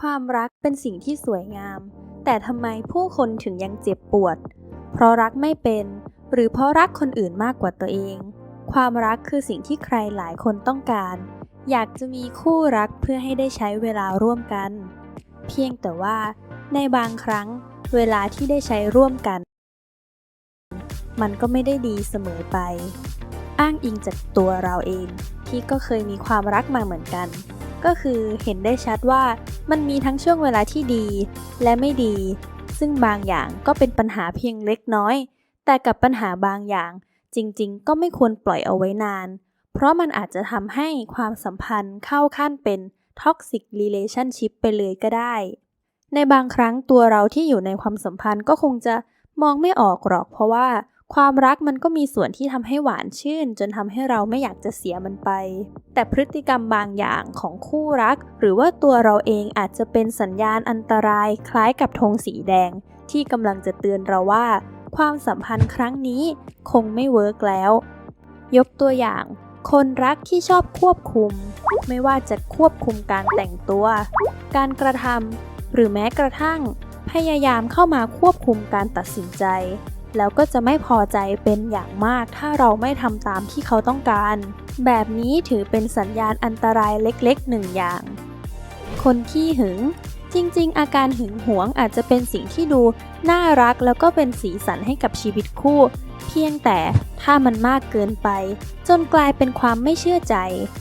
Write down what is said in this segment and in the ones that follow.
ความรักเป็นสิ่งที่สวยงาม แต่ทำไมผู้คนถึงยังเจ็บปวด เพราะรักไม่เป็น หรือเพราะรักคนอื่นมากกว่าตัวเอง ความรักคือสิ่งที่ใครหลายคนต้องการ อยากจะมีคู่รักเพื่อให้ได้ใช้เวลาร่วมกัน เพียงแต่ว่า ในบางครั้ง เวลาที่ได้ใช้ร่วมกัน มันก็ไม่ได้ดีเสมอไป อ้างอิงจากตัวเราเองที่ก็เคยมีความรักมาเหมือนกัน ก็คือเห็นได้ชัดว่า มันมีทั้งช่วงเวลาที่ดีและไม่ดี ซึ่งบางอย่างก็เป็นปัญหาเพียงเล็กน้อย แต่กับปัญหาบางอย่าง จริงๆ ก็ไม่ควรปล่อยเอาไว้นาน เพราะมันอาจจะทำให้ความสัมพันธ์เข้าขั้นเป็น toxic relationship ไปเลยก็ได้ ในบางครั้งตัวเราที่อยู่ในความสัมพันธ์ก็คงจะมองไม่ออกหรอกเพราะว่า ความรักมันก็มีส่วนที่ทำให้หวานชื่น จนทำให้เราไม่อยากจะเสียมันไป แต่พฤติกรรมบางอย่างของคู่รัก หรือว่าตัวเราเองอาจจะเป็นสัญญาณอันตรายคล้ายกับธงสีแดง ที่กำลังจะเตือนเราว่า ความสัมพันธ์ครั้งนี้คงไม่เวิร์กแล้ว ยกตัวอย่าง คนรักที่ชอบควบคุม ไม่ว่าจะควบคุมการแต่งตัว การกระทำหรือแม้กระทั่ง พยายามเข้ามาควบคุมการตัดสินใจ แล้วก็จะไม่พอใจเป็นอย่างมาก ถ้าเราไม่ทำตามที่เขาต้องการ แบบนี้ถือเป็นสัญญาณอันตรายเล็กๆหนึ่งอย่าง คนขี้หึง จริงๆ อาการหึงหวงอาจจะเป็นสิ่งที่ดู น่ารักแล้วก็เป็นสีสันให้กับชีวิตคู่ เพียงแต่ถ้ามันมากเกินไป จนกลายเป็นความไม่เชื่อใจ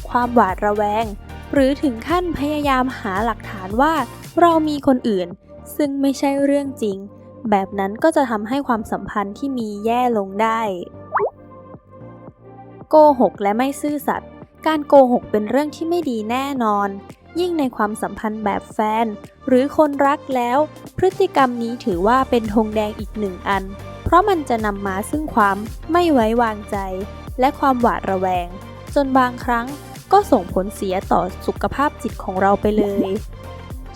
ความหวาดระแวง หรือถึงขั้นพยายามหาหลักฐานว่า เรามีคนอื่น ซึ่งไม่ใช่เรื่องจริง แบบนั้นก็จะทำให้ความสัมพันธ์ที่มีแย่ลงได้ โกหกและไม่ซื่อสัตย์การโกหกเป็นเรื่องที่ไม่ดีแน่นอน ยิ่งในความสัมพันธ์แบบแฟน หรือคนรักแล้ว พฤติกรรมนี้ถือว่าเป็นธงแดงอีกหนึ่งอัน เพราะมันจะนำมาซึ่งความไม่ไว้วางใจ และความหวาดระแวง จนบางครั้งก็ส่งผลเสียต่อสุขภาพจิตของเราไปเลย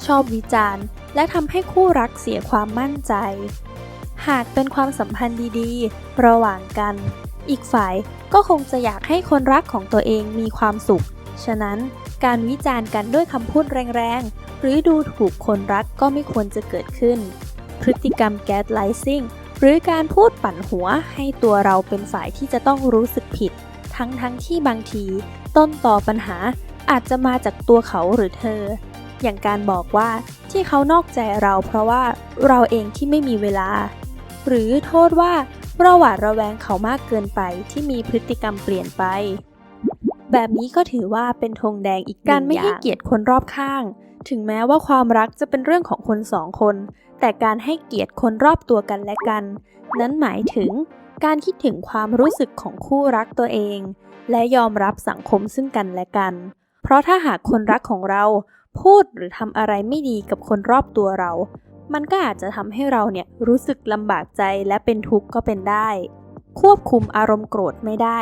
ชอบวิจารณ์ และทำให้คู่รักเสียความมั่นใจ หากเป็นความสัมพันธ์ดีๆ ระหว่างกัน อีกฝ่ายก็คงจะอยากให้คนรักของตัวเองมีความสุข ฉะนั้นการวิจารณ์กันด้วยคำพูดแรงๆ หรือดูถูกคนรักก็ไม่ควรจะเกิดขึ้น พฤติกรรมแก๊สไลซิ่งหรือการพูดปั่นหัวให้ตัวเราเป็นฝ่ายที่จะต้องรู้สึกผิด ทั้งๆทที่บางที ต้นต่อปัญหาอาจจะมาจากตัวเขาหรือเธอ อย่างการบอกว่าที่เขานอกใจเราเพราะว่าเราเองที่ไม่มีเวลา หรือโทษว่าเราหวาดระแวงเขามากเกินไปที่มีพฤติกรรมเปลี่ยนไป แบบนี้ก็ถือว่าเป็นธงแดงอีกการไม่ให้เกียรติคนรอบข้าง ถึงแม้ว่าความรักจะเป็นเรื่องของคนสองคน แต่การให้เกียรติคนรอบตัวกันและกัน นั้นหมายถึงการคิดถึงความรู้สึกของคู่รักตัวเอง และยอมรับสังคมซึ่งกันและกัน เพราะถ้าหากคนรักของเรา พูดหรือทำอะไรไม่ดีกับคนรอบตัวเรา มันก็อาจจะทำให้เราเนี่ยรู้สึกลำบากใจและเป็นทุกข์ก็เป็นได้ ควบคุมอารมณ์โกรธไม่ได้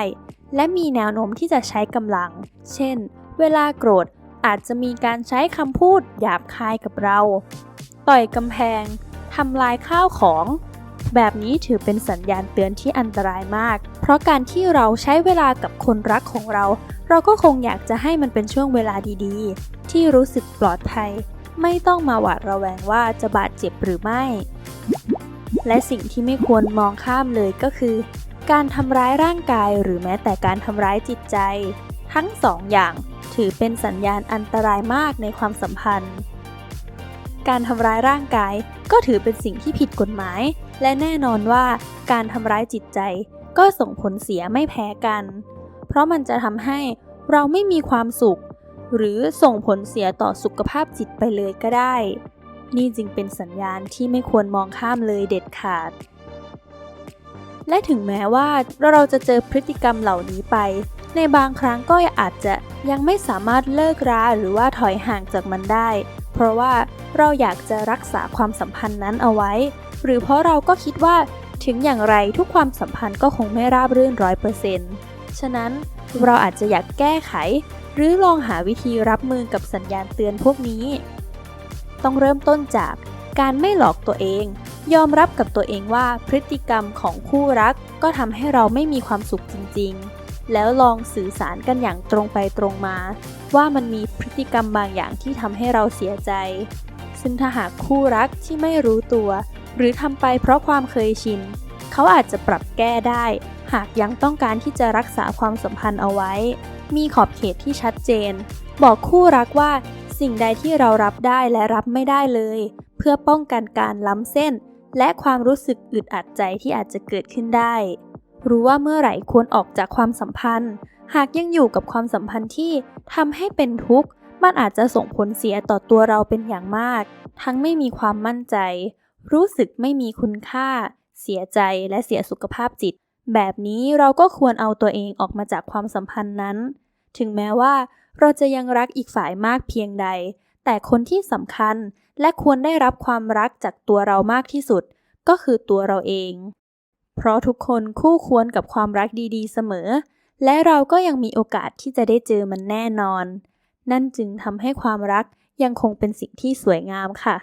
และมีแนวโน้มที่จะใช้กำลัง เช่น เวลาโกรธอาจจะมีการใช้คำพูดหยาบคายกับเรา ต่อยกำแพงทำลายข้าวของ แบบนี้ถือเป็นสัญญาณเตือนที่อันตรายมาก เพราะการที่เราใช้เวลากับคนรักของเรา เราก็คงอยากจะให้มันเป็นช่วงเวลาดีๆ ที่รู้สึกปลอดภัย ไม่ต้องมาหวาดระแวงว่าจะบาดเจ็บหรือไม่ และสิ่งที่ไม่ควรมองข้ามเลยก็คือ การทำร้ายร่างกายหรือแม้แต่การทำร้ายจิตใจ ทั้งสองอย่างถือเป็นสัญญาณอันตรายมากในความสัมพันธ์ การทำร้ายร่างกาย ก็ถือเป็นสิ่งที่ผิดกฎหมาย และแน่นอนว่าการทำร้ายจิตใจ ก็ส่งผลเสียไม่แพ้กัน เพราะมันจะทำให้เราไม่มีความสุข หรือส่งผลเสียต่อสุขภาพจิตไปเลยก็ได้ นี่จึงเป็นสัญญาณที่ไม่ควรมองข้ามเลยเด็ดขาด และถึงแม้ว่าเราจะเจอพฤติกรรมเหล่านี้ไป ในบางครั้งก็อาจจะยังไม่สามารถเลิกราหรือว่าถอยห่างจากมันได้ เพราะว่าเราอยากจะรักษาความสัมพันธ์นั้นเอาไว้ หรือเพราะเราก็คิดว่าถึงอย่างไรทุกความสัมพันธ์ก็คงไม่ราบรื่นร้อยเปอร์เซ็นต์ฉะนั้นเราอาจจะอยากแก้ไข หรือลองหาวิธีรับมือกับสัญญาณเตือนพวกนี้ ต้องเริ่มต้นจากการไม่หลอกตัวเอง ยอมรับกับตัวเองว่าพฤติกรรมของคู่รักก็ทำให้เราไม่มีความสุขจริง ๆ แล้วลองสื่อสารกันอย่างตรงไปตรงมา ว่ามันมีพฤติกรรมบางอย่างที่ทำให้เราเสียใจ ซึ่งถ้าหากคู่รักที่ไม่รู้ตัว หรือทำไปเพราะความเคยชิน เขาอาจจะปรับแก้ได้ หากยังต้องการที่จะรักษาความสัมพันธ์เอาไว้ มีขอบเขตที่ชัดเจน บอกคู่รักว่าสิ่งใดที่เรารับได้และรับไม่ได้เลย เพื่อป้องกันการล้ำเส้น และความรู้สึกอึดอัดใจที่อาจจะเกิดขึ้นได้ รู้ว่าเมื่อไหร่ควรออกจากความสัมพันธ์ หากยังอยู่กับความสัมพันธ์ที่ทำให้เป็นทุกข์ มันอาจจะส่งผลเสียต่อตัวเราเป็นอย่างมาก ทั้งไม่มีความมั่นใจ รู้สึกไม่มีคุณค่า เสียใจและเสียสุขภาพจิต แบบนี้เราก็ควรเอาตัวเองออกมาจากความสัมพันธ์นั้น ถึงแม้ว่าเราจะยังรักอีกฝ่ายมากเพียงใด แต่คนที่สำคัญและควรได้รับความรักจากตัวเรามากที่สุด ก็คือตัวเราเอง เพราะทุกคนคู่ควรกับความรักดีๆเสมอ และเราก็ยังมีโอกาสที่จะได้เจอมันแน่นอน นั่นจึงทำให้ความรักยังคงเป็นสิ่งที่สวยงามค่ะ